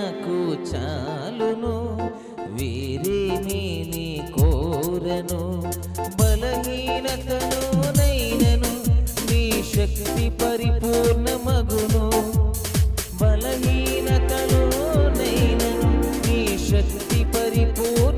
నాకు చాలును వీరేమీ నీ కోరను బలహీనతను నైనను నీ శక్తి పరిపూర్ణ మగును బలహీనతను నీ శక్తి పరిపూర్ణ